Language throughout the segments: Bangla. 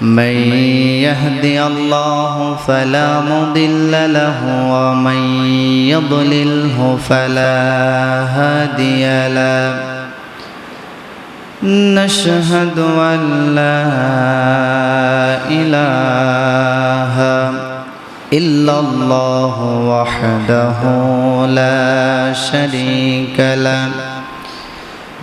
من يهدي الله فلا مضل له ومن يضلله فلا هادي له. نشهد أن لا إله إلا الله وحده لا شريك له.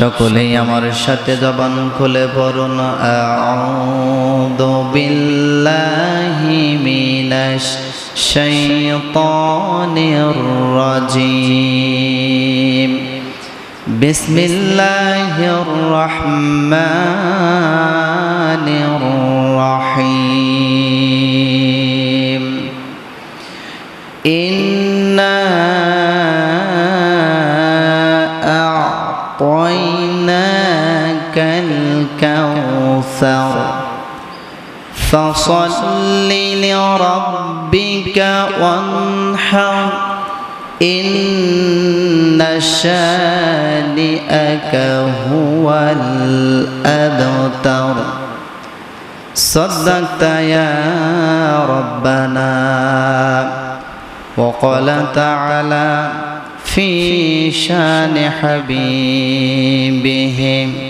সকলেই আমার সাথে জবান খুলে পড়ুন। আউযু বিল্লাহি মিনাশ শাইতানির রাজিম। বিসমিল্লাহির রহমানির রহিম। فصل لربك وانحر. إن شانئك هو الأبتر. صدقت يا ربنا وقال تعالى في شان حبيبهم.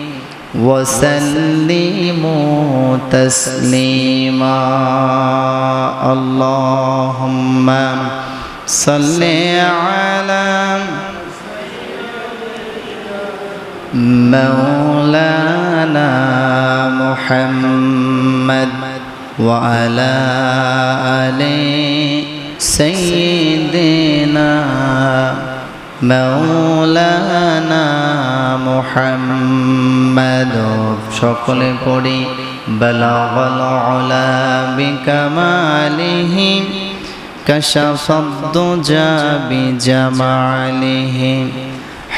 وسلموا تسليما. اللهم صل على مولانا محمد وعلى آل سيدنا مولانا محمد সকলে পড়ি بلغ العلا بكماله كشف الضجى بجماله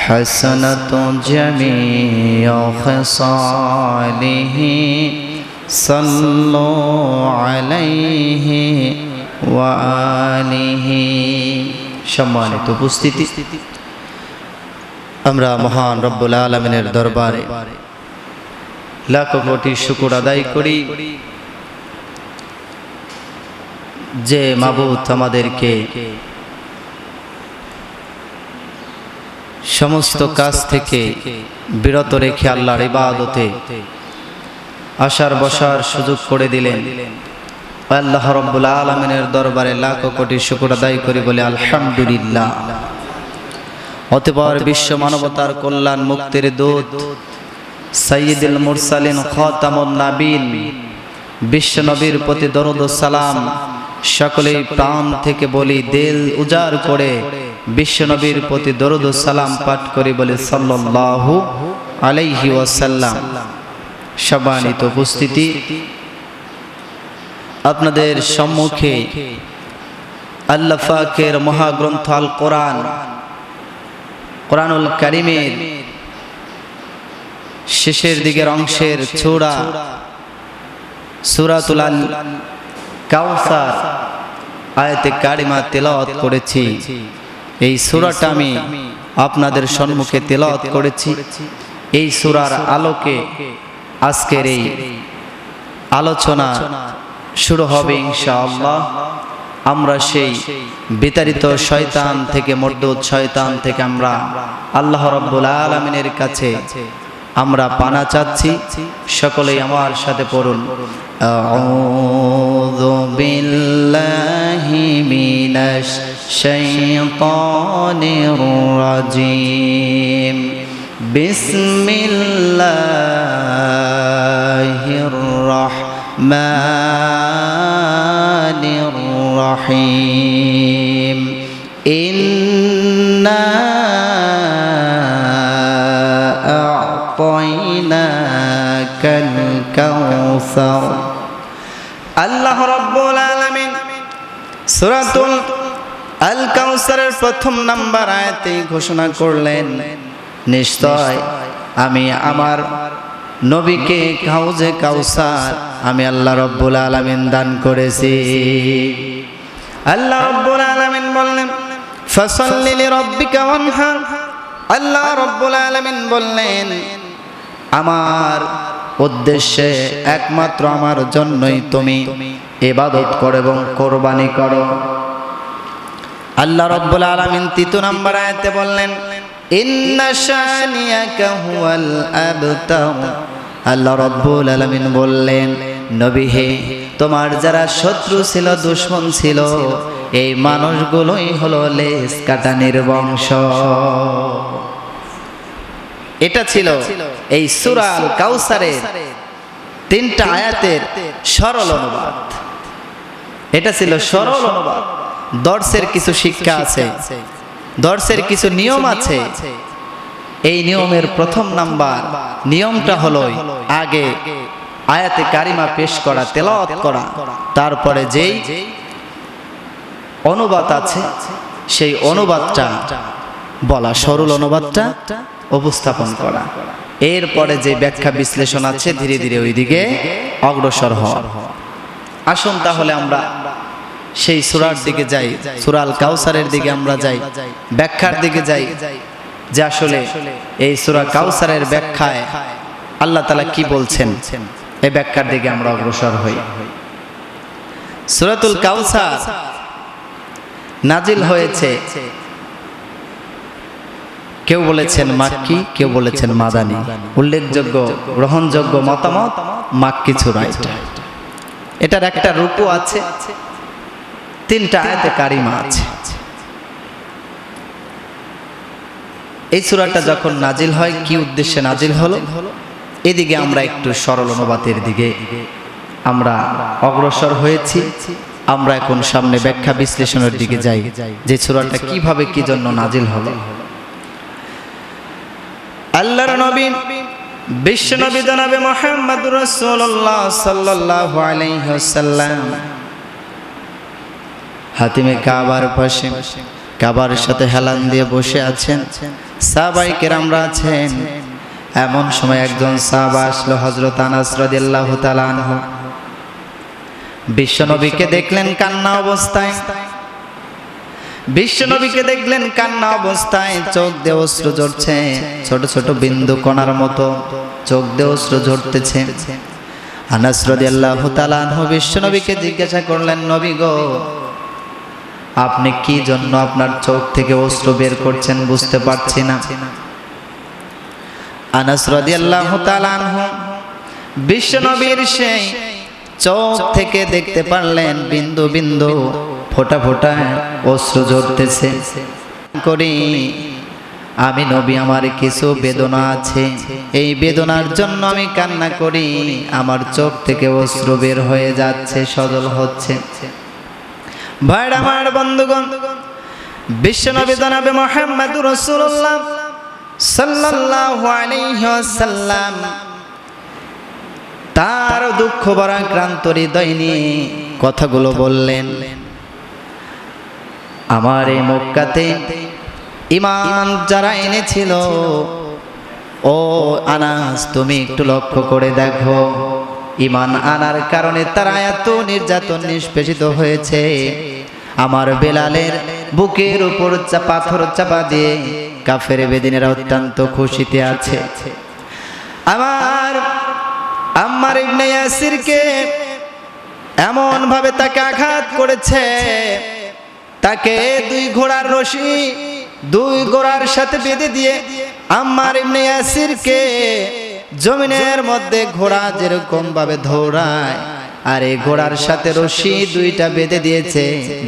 حسنة جميع خصاله صلوا عليه وآله সম্মানিত উপস্থিতি আমরা মহান রব্বুল আলমিনের দরবারে লাখো কোটি শুকুর আদায় করি যে মাবুত আমাদেরকে সমস্ত কাজ থেকে বিরত রেখে আল্লাহর ইবাদতে আসার বসার সুযোগ করে দিলেন। আল্লাহ রব্বুল আলমিনের দরবারে লাখো কোটি শুকুর আদায় করি বলে আলহামদুলিল্লাহ। অতপর বিশ্ব মানবতার কল্যাণ মুক্তির দূত সাইয়দুল মুরসালিন খতামুন নাবিন। বিশ্ব নবীর প্রতি দরুদ ও সালাম সকলেই প্রাণ থেকে বলি দিল উজাড় করে বিশ্ব নবীর প্রতি দরুদ ও সালাম পাঠ করে বলে সাল্লাল্লাহু আলাইহি ওয়াসাল্লাম। সম্মানিত উপস্থিতি। আপনাদের সম্মুখে আল্লাহ পাকের মহাগ্রন্থ আল কোরআন। কোরআনুল কারিমের শেষের দিকের অংশের ছোড়া সুরাতুল কাউসার আয়াতে কারিমা তেলাওয়াত করেছি। এই সূরাটা আমি আপনাদের সম্মুখে তেলাওয়াত করেছি। এই সূরার আলোকে আজকের এই আলোচনা শুরু হবে ইনশাআল্লাহ। আমরা সেই বিতাড়িত শয়তান থেকে মর্দুদ শয়তান থেকে আমরা আল্লাহ রব্বুল আলমিনের কাছে আমরা পানা চাচ্ছি। সকলেই আমার সাথে পড়ুন। রাজিম। বিসমিল্লাহির রাহমানির রহিম। ইন্না আ'তাইনাকাল কাউসার আল্লাহ রাব্বুল আলামিন সূরাতুল আল কাউসারের প্রথম নাম্বার আয়াতে ঘোষণা করলেন, নিশ্চয় আমি আমার নবীকে কাউজে কাউসার আমি আল্লাহ রব্বুল আলামিন দান করেছি। আল্লাহ রব্বুল আলামিন বললেন, ফসল্লি লিরাব্বিকা ওয়ানহার আল্লাহ রব্বুল আলামিন বললেন, আমার উদ্দেশ্যে একমাত্র আমার জন্যই তুমি ইবাদত করো এবং কোরবানি করো। আল্লাহ রব্বুল আলামিন তৃতীয় নম্বর আয়াতে বললেন, ইন্না শানিয়াকা হুয়াল আবতার আল্লাহ রব্বুল আলামিন বললেন নবী হে, তোমার যারা শত্রু ছিল, দুশ্মন ছিল, এই মানুষগুলোই হলো লেস কাটানির বংশ। এটা ছিল এই সুরাল কাউসারের তিনটা আয়াতের সরল অনুবাদ। এটা ছিল সরল অনুবাদ। দর্শের কিছু শিক্ষা আছে, দর্শের কিছু নিয়ম আছে। এই নিয়মের প্রথম নাম্বার নিয়মটা হলো আগে আয়াতে কারিমা পেশ করা, তেলাওয়াত করা। তারপরে যেই অনুবাদ আছে, সেই অনুবাদটা বলা সরল অনুবাদটা উপস্থাপন করা। এরপরে যে ব্যাখ্যা বিশ্লেষণ আছে, ধীরে ধীরে ওইদিকে অগ্রসর হওয়া। আসুন তাহলে আমরা সেই সুরার দিকে যাই, সুরাল কাউসারের দিকে আমরা যাই, ব্যাখ্যার দিকে যাই, যে আসলে এই সুরা কাউসারের ব্যাখ্যায় আল্লাহ তালা কি বলছেন? এই ব্যাখ্যার দিকে আমরা অগ্রসর হই। সুরাতুল কাউসার নাজিল হয়েছে। কেউ বলেছেন মাক্কি, কেউ বলেছেন মাদানি। উল্লেখযোগ্য, গ্রহণযোগ্য মতামত মাক্কি এটা। এটার একটা রূপও আছে, তিনটা আয়াতে কারিমা আছে। এই সুরাটা যখন নাজিল হয়, কি উদ্দেশ্যে নাজিল হলো? এদিকে আমরা একটু সরল অনুবাদের দিকে আমরা অগ্রসর হয়েছি। আমরা এখন সামনে ব্যাখ্যা বিশ্লেষণের দিকে যাই, যে সুরাটা কীভাবে কি জন্য নাজিল হলো। আল্লাহর নবী, বিশ্ব নবী জনাবে মোহাম্মদ রাসূলুল্লাহ সাল্লাল্লাহু আলাইহি ওয়াসাল্লাম। হাতিমে কাবার পাশে, কাবার সাথে হেলান দিয়ে বসে আছেন। সাহাবাই কেরামরা আছেন। এমন সময় একজন সাহাবা আসলো, হযরত আনাস রাদিয়াল্লাহু তাআলা আনহু। বিশ্বনবীকে দেখলেন কান্না অবস্থায়। বিশ্বনবীকে দেখলেন কান্না অবস্থায়, চোখ দিয়ে অশ্রু ঝরছে, ছোট ছোট বিন্দু কণার মতো চোখ দিয়ে অশ্রু ঝরতেছে। আনাস রাদিয়াল্লাহু তাআলা আনহু বিশ্বনবীকে জিজ্ঞাসা করলেন, নবী গো, আপনি কি জন্য আপনার চোখ থেকে অশ্রু বের করছেন বুঝতে পারছি না? আনাস রাদিয়াল্লাহু তাআলা আনহু বিশ্বনবীর সেই চোখ থেকে দেখতে পারলেন বিন্দু বিন্দু ফোটা ফোটা অশ্রু ঝরতেছে। করি, আমি নবী, আমার কিছু বেদনা আছে। এই বেদনার জন্য আমি কান্না করি। আমার চোখ থেকে অশ্রু বের হয়ে যাচ্ছে, সজল হচ্ছে। ভাইরা, আমার বন্ধুগণ বিশ্বনবী জনাবে মোহাম্মদুর রাসূলুল্লাহ সাল্লাল্লাহু তার দুঃখ ভরা ক্রান্ত হৃদয় কথাগুলো বললেন, আমার এই মক্কাতে ইমান যারা এনেছিল, ও আনাস, তুমি একটু লক্ষ্য করে দেখো, ইমান আনার কারণে তারা এত নির্যাতন নিষ্পেষিত হয়েছে। আমার বেলালের বুকের উপর পাথর চাপা দিয়ে কাফের বেদিনেরা অত্যন্ত খুশিতে আছে। আমার আম্মার ইবনে এমন ভাবে তাকে আঘাত করেছে, তাকে দুই ঘোড়ার রশি, দুই ঘোড়ার সাথে বেঁধে দিয়ে আম্মার ইবনে ইয়াসিরকে জমিনের মধ্যে ঘোড়া যেরকম ভাবে ধৌড়ায় আর এই ঘোড়ার সাথে রশি দুইটা বেঁধে দিয়েছে।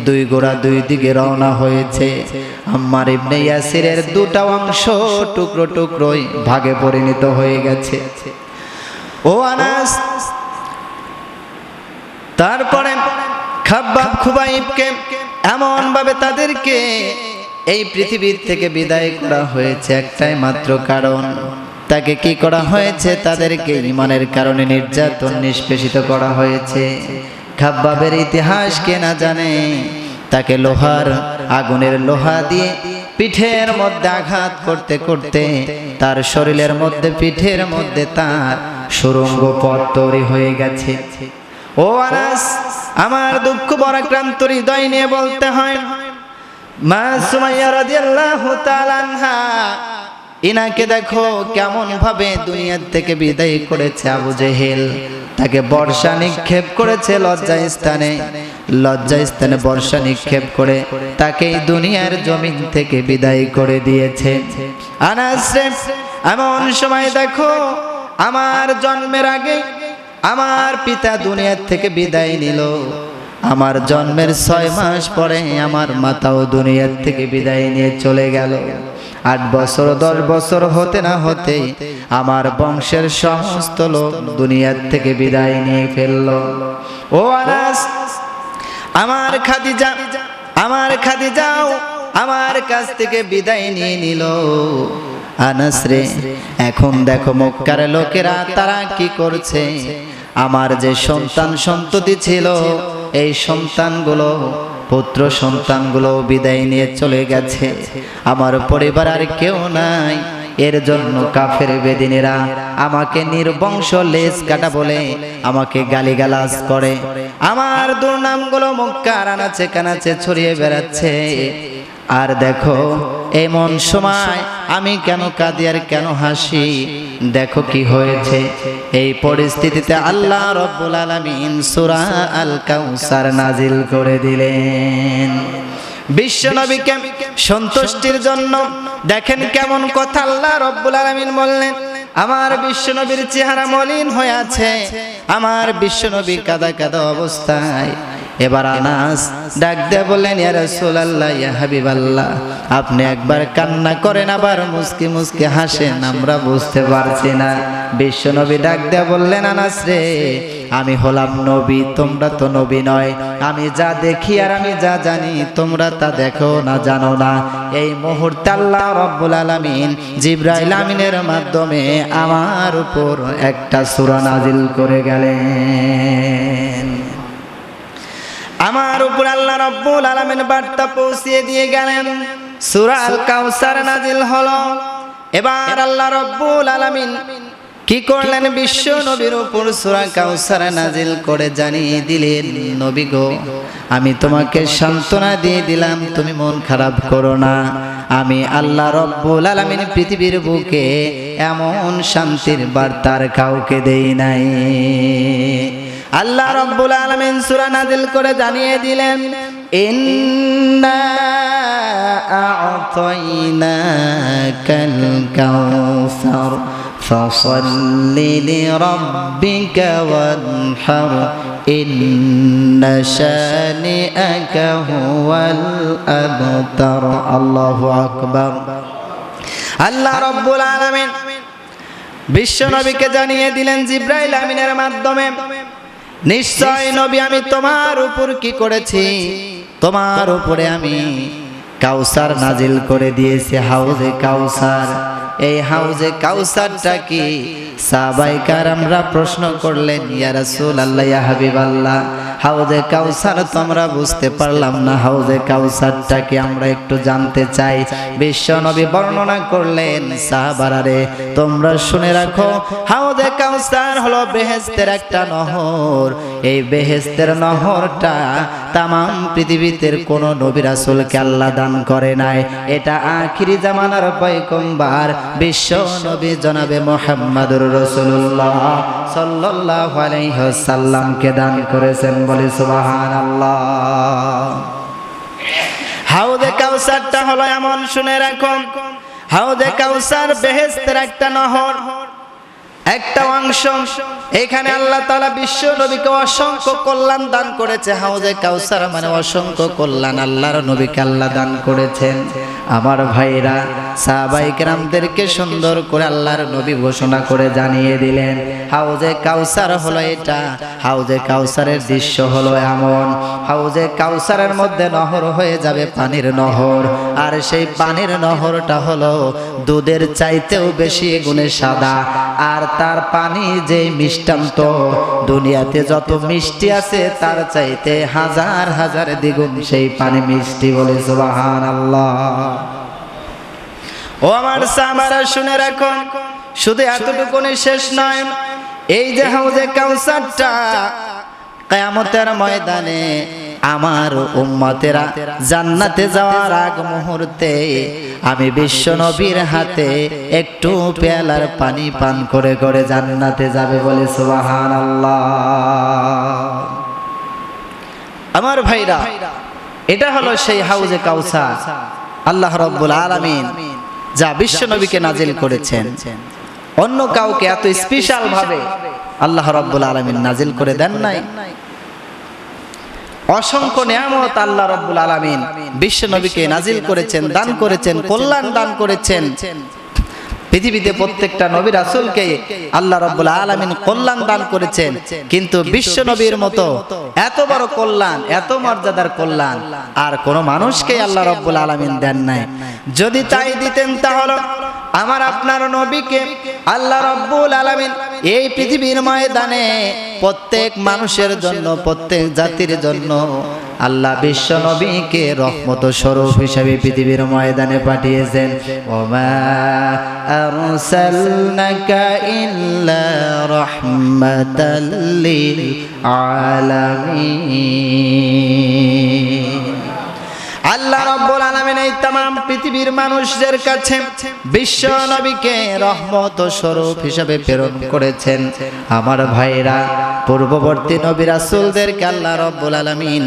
দুই ঘোড়া দুই দিকে রওনা হয়েছে। আম্মার ইবনে ইয়াসিরের দুটা অংশ টুকরো টুকরোই ভাগে পরিণত হয়ে গেছে। ও আনাস, তারপরে খাব্বাব খুবাইবকে এমন ভাবে তাদেরকে এই পৃথিবীর থেকে বিদায় করা হয়েছে একটাই মাত্র কারণ। তাকে কি করা হয়েছে? তাদেরকে ইমানের কারণে নির্যাতন নিষ্পেষিত করা হয়েছে। খাব্বাবের ইতিহাস কে না জানে? তাকে লোহার আগুনের লোহা দিয়ে পিঠের মধ্যে আঘাত করতে করতে তার শরীরের মধ্যে, পিঠের মধ্যে তার সুরঙ্গ পথ তৈরি হয়ে গেছে। ও আনাস, আমার দুঃখ বরাক্রান্ত হৃদয় নিয়ে বলতে হয়, মা সুমাইয়া রাদিয়াল্লাহু তাআলা আনহা ইনাকে দেখো কেমন ভাবে দুনিয়ার থেকে বিদায় করেছে আবু জেহেল। তাকে বর্ষা নিক্ষেপ করেছে লজ্জা স্থানে। লজ্জা স্থানে বর্ষা নিক্ষেপ করে তাকে দুনিয়ার জমিন থেকে বিদায় করে দিয়েছে। এমন সময় দেখো আমার জন্মের আগে আমার পিতা দুনিয়ার থেকে বিদায় নিল। আমার জন্মের ছয় মাস পরে আমার মাতাও দুনিয়ার থেকে বিদায় নিয়ে চলে গেল। আট বছর, দশ বছর হতে না হতে আমার বংশের সমস্ত লোক দুনিয়ার থেকে বিদায় নিয়ে ফেলল। ও আনাস, আমার খাদিজা, আমার খাদিজাও আমার কাছ থেকে বিদায় নিয়ে নিল। আনাস রে, এখন দেখো মক্কার লোকেরা তারা কি করছে? আমার যে সন্তান সন্ততি ছিল, এই সন্তানগুলো পুত্র সন্তানগুলো বিদায় নিয়ে চলে গেছে। আমার পরিবার আর কেউ নাই। এর জন্য কাফের বেদিনেরা আমাকে নির্বংশ লেজ কাটা বলে আমাকে গালিগালাজ করে। আমার দুর্নামগুলো মক্কার আনাচে কানাচে ছড়িয়ে বেড়াচ্ছে। আর দেখো, এমন সময় আমি কেন কাঁদি আর কেন হাসি? দেখো কি হয়েছে। এই পরিস্থিতিতে আল্লাহ রব্বুল আলামিন সূরা আল কাউসার নাজিল করে দিলেন। বিশ্বনবীকে সন্তুষ্টির জন্য দেখেন কেমন কথা আল্লাহ রব্বুল আলমিন বললেন, আমার বিশ্বনবীর চেহারা মলিন হয়ে আছে। আমার বিশ্বনবী কাদা কাদা অবস্থায় এবার আনাস ডাক দে বললেন, ইয়া রাসূলুল্লাহ হাবিবাল্লাহ, আপনি একবার কান্না করেন আবার মুস্কি মুস্কি হাসেন, আমরা বুঝতে পারছি না। বিশ্বনবী ডাক দে বললেন, আনাস রে, আমি হলাম নবী, তোমরা তো নবী নয়। আমি যা দেখি আর আমি যা জানি, তোমরা তা দেখো না, জানো না। এই মুহূর্তে আল্লাহ রব্বুল আলামিন জিব্রাইল আমিনের মাধ্যমে আমার উপর একটা সূরা নাজিল করে গেলেন। আমার উপর আল্লাহ রব্বুল আলামিন বার্তা পৌঁছিয়ে দিয়ে গেলেন। সূরা আল কাউসার নাজিল হলো। এবার আল্লাহ রব্বুল আলামিন কি করলেন? বিশ্ব নবীর উপর সূরা কাউসার নাজিল করে জানিয়ে দিলেন, নবী গো, আমি তোমাকে সান্ত্বনা দিয়ে দিলাম, তুমি মন খারাপ করো না। আমি আল্লাহ রব্বুল আলামিন পৃথিবীর বুকে এমন শান্তির বার্তার কাউকে দেই নাই। আল্লাহ রব্বুল আলামিন সূরা নাজিল করে জানিয়ে দিলেন আল্লাহু রব্বুল বিশ্ব নবীকে জানিয়ে দিলেন জিব্রাইল আমিনের মাধ্যমে নিশ্চয় নবী, আমি তোমার উপর কি করেছি? তোমার উপরে আমি কাউসার নাজিল করে দিয়েছে, হাউজে কাউসার। এই হাউজে কাউসারটা কি? সাবাই আমরা প্রশ্ন করলেন, ইয়া আল্লাহ হাবিব আল্লাহ হাউজে কাউসার তো আমরা বুঝতে পারলাম না। হাউজে কাউসারটা কি আমরা একটু জানতে চাই? বিশ্ব নবী বর্ণনা করলেন সাহাবারারে তোমরা শুনে রাখো, হাউজে কাউসার হলো বেহেস্তের একটা নহর। এই বেহেস্তের নহরটা তামাম পৃথিবীতে কোন নবী রাসূলকে আল্লাহ দান করে নাই। এটা আখিরি জামানার পয়গম্বর, বিশ্ব নবী জনাবে মুহাম্মদুর রাসূলুল্লাহ সাল্লাল্লাহু আলাইহি ওয়াসাল্লামকে দান করেছেন। বলে সুবাহান হাউদে কাউসারটা হলো এমন শুনে রাখুন। হাউদে কাউসার বেহেস্তের একটা নহর। একটা অংশ, এখানে আল্লাহ তাআলা বিশ্ব নবীকে অসংখ্য কল্যাণ দান করেছে। হাউজে কাউসার মানে অসংখ্য কল্যাণ, আল্লাহর নবীকে আল্লাহ দান করেছেন। আমার ভাইরা, সাহাবাই কেরামদেরকে সুন্দর করে আল্লাহর নবী ঘোষণা করে জানিয়ে দিলেন, হাউজে কাউসার হলো এটা। হাউজে কাউসারের দৃশ্য হলো এমন, হাউজে কাউসারের মধ্যে নহর হয়ে যাবে পানির নহর, আর সেই পানির নহরটা হলো দুধের চাইতেও বেশি গুণে সাদা, আর তার পানি যে মিষ্টান্ত। দুনিয়াতে যত মিষ্টি আছে, তার চাইতে হাজার হাজার দ্বিগুণ সেই পানি মিষ্টি বলে সুবাহান আল্লাহ ও আমার সামারা, শুনে রাখো, শুধু এতটুকুনি শেষ নয়, এই যে হাউজে কাউসারটা, কায়ামতের ময়দানে আমার উম্মতেরা জান্নাতে যাওয়ার আগ মুহূর্তে আমি বিশ্ব নবীর হাতে একটু পেয়ালার পানি পান করে করে জান্নাতে যাবে বলে সুবাহান আমার ভাইরা, এটা হলো সেই হাউজে কাউসার। আল্লাহ রব্বুল আলামিন যা বিশ্ব নবীকে নাজিল করেছেন। অন্য কাউকে এত স্পেশাল ভাবে আল্লাহ রব্বুল আলামিন নাজিল করে দেন নাই। অসংখ্য নিয়ামত আল্লাহ রব্বুল আলামিন বিশ্ব নবীকে নাজিল করেছেন, দান করেছেন, কল্যাণ দান করেছেন। পৃথিবীতে প্রত্যেকটা নবী রাসূলকে আল্লাহ রব্বুল আলামিন কল্যাণ দান করেছেন। কিন্তু বিশ্ব নবীর মতো এত বড় কল্যাণ, এত মর্যাদার কল্যাণ আর কোন মানুষকে আল্লাহ রব্বুল আলামিন দেন নাই। যদি তাই দিতেন তাহলে আমার আপনার নবীকে আল্লাহ রব্বুল আলামিন এই পৃথিবীর ময়দানে প্রত্যেক মানুষের জন্য, প্রত্যেক জাতির জন্য আল্লাহ বিশ্ব নবীকে রহমত স্বরূপ হিসাবে পৃথিবীর ময়দানে পাঠিয়েছেন। আল্লাহ রব্বুল আলমিন এই তাম পৃথিবীর মানুষদের কাছে বিশ্ব নবীকে রহমত স্বরূপ হিসাবে প্রেরণ করেছেন। আমার ভাইরা, পূর্ববর্তী নবী রাসুলদেরকে কাল্লা রব্বুল আলমিন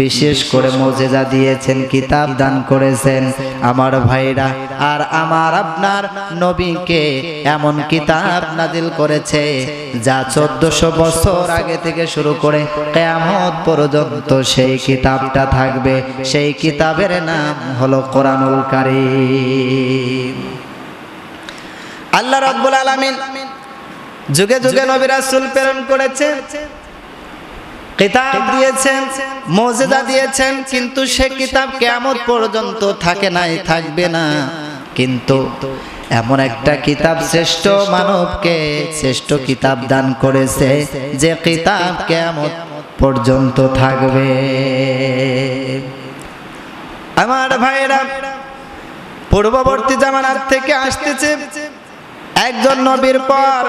বিশেষ করে মজেজা দিয়েছেন, কিতাব দান করেছেন। আমার ভাইরা, আর আমার আপনার নবীকে এমন কিতাব নাজিল করেছে, যা চোদ্দশো বছর আগে থেকে শুরু করে কেয়ামত পর্যন্ত সেই কিতাবটা থাকবে। সেই কিতাবের নাম হলো কোরআনুল কারীম। আল্লাহ রাব্বুল আলামিন যুগে যুগে নবী রাসূল প্রেরণ করেছে কিতাব দিয়েছেন মৌজেদা দিয়েছেন কিন্তু সে কিতাব কেমত পর্যন্ত থাকে নাই থাকবে না। কিন্তু এমন একটা কিতাব শ্রেষ্ঠ মানবকে শ্রেষ্ঠ কিতাব দান করেছে যে কিতাব কেমত পর্যন্ত থাকবে। আমার ভাইরা পূর্ববর্তী জামানার থেকে আসতেছে। একজন নবীর পর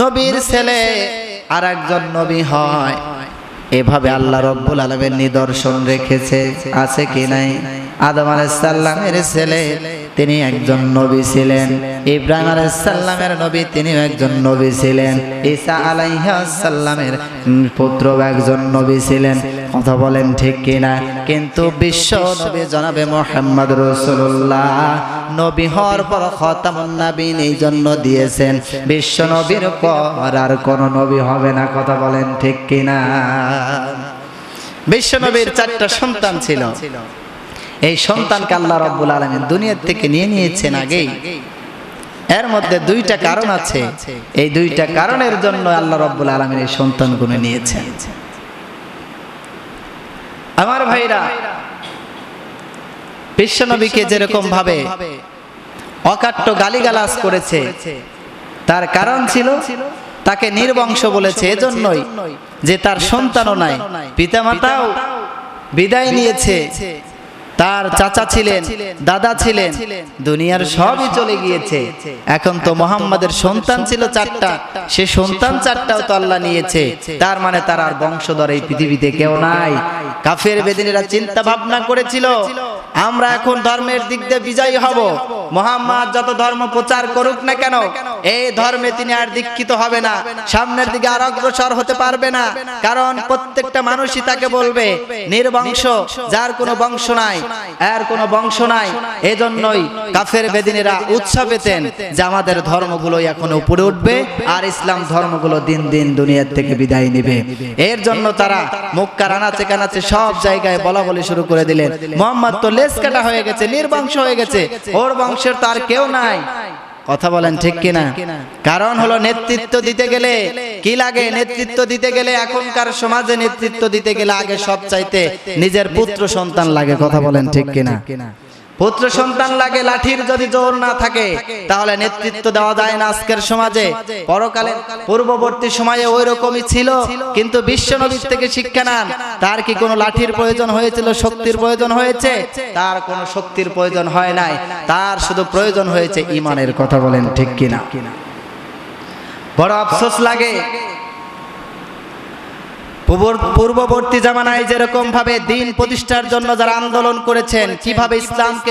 নবীর ছেলে আর একজন নবী হয়। এভাবে আল্লাহ রব্বুল আলমের নিদর্শন রেখেছে। আছে কি নাই? আদম আলাইসাল্লামের ছেলে। তিনি একজন নবী ছিলেন। ইব্রাহিম আলাইসাল্লামের নবী তিনি একজন নবী ছিলেন। ঈসা আলাইসাল্লামের পুত্র একজন নবী ছিলেন। কথা বলেন ঠিক কিনা? কিন্তু বিশ্ব নবী জনাবে মোহাম্মদ রসুল্লাহ নবী হওয়ার পর নবীন এই জন্য দিয়েছেন। বিশ্ব নবীর পর আর কোন নবী হবে না, কথা বলেন ঠিক কিনা? বিশ্ব নবীর চারটা সন্তান ছিল। এই সন্তানকে আল্লাহ রব্বুল আলমিন দুনিয়ার থেকে নিয়ে নিয়েছেন আগেই। এর মধ্যে দুইটা কারণ আছে। এই দুইটা কারণের জন্য আল্লাহ রব্বুল আলমিন এই সন্তানগুলো নিয়েছেন। আমার ভাইরা, বিশ্বনবীকে যেরকম ভাবে অকাট্য গালিগালাজ করেছে, তার কারণ ছিল তাকে নির্বংশ বলেছে এজন্যই যে তার সন্তানও নাই, পিতামাতাও বিদায় নিয়েছে। তার চাচা ছিলেন দাদা ছিলেন দুনিয়ার সবই চলে গিয়েছে। এখন তো মোহাম্মদের সন্তান ছিল চারটা। সে সন্তান চারটাও তো আল্লাহ নিয়েছে। তার মানে তার আর বংশধর এই পৃথিবীতে কেউ নাই। কাফের বেদিনীরা চিন্তা ভাবনা করেছিল আমরা এখন ধর্মের দিক দিয়ে বিজয়ী হব। মোহাম্মদ যত ধর্ম প্রচার করুক না কেন, এই ধর্মে তিনি আর দীক্ষিত হবে না। সামনের দিকে আর অগ্রসর হতে পারবে না। কারণ প্রত্যেকটা মানুষই তাকে বলবে, নির্বংশ, যার কোনো বংশ নাই এর কোনো বংশ নাই। এজন্যই কাফের বেদিনীরা উৎসাহ পেতেন যে আমাদের ধর্মগুলো এখন উপরে উঠবে আর ইসলাম ধর্মগুলো দিন দিন দুনিয়ার থেকে বিদায় নেবে। এর জন্য তারা মক্কা রানাচে কানাচে সব জায়গায় বলা বলি শুরু করে দিলেন। মোহাম্মদ তো লেস কাটা হয়ে গেছে, নির্বংশ হয়ে গেছে। ওর বংশের তার কেউ নাই। কথা বলেন ঠিক কিনা? কারণ হলো নেতৃত্ব দিতে গেলে কি লাগে? নেতৃত্ব দিতে গেলে এখনকার সমাজে নেতৃত্ব দিতে গেলে আগে সব চাইতে নিজের পুত্র সন্তান লাগে। কথা বলেন ঠিক কিনা? পুত্র সন্তান লাগে, লাঠির যদি জোর না থাকে, তাহলে নেতৃত্ব দেওয়া যায় না আজকের সমাজে। পরকালে, পূর্ববর্তী সময়ে ওই রকমই ছিল, কিন্তু বিশ্ব নবীর থেকে শিক্ষা নেন, তার কি কোনো লাঠির প্রয়োজন হয়েছিল, শক্তির প্রয়োজন হয়েছে? তার কোনো শক্তির প্রয়োজন হয় নাই, তার শুধু প্রয়োজন হয়েছে ইমানের কথা বলেন ঠিক কিনা? বড় আফসোস লাগে। পূর্ববর্তী জামানায় যেরকম ভাবে দিন প্রতিষ্ঠার জন্য যারা আন্দোলন করেছেন, কীভাবে ইসলামকে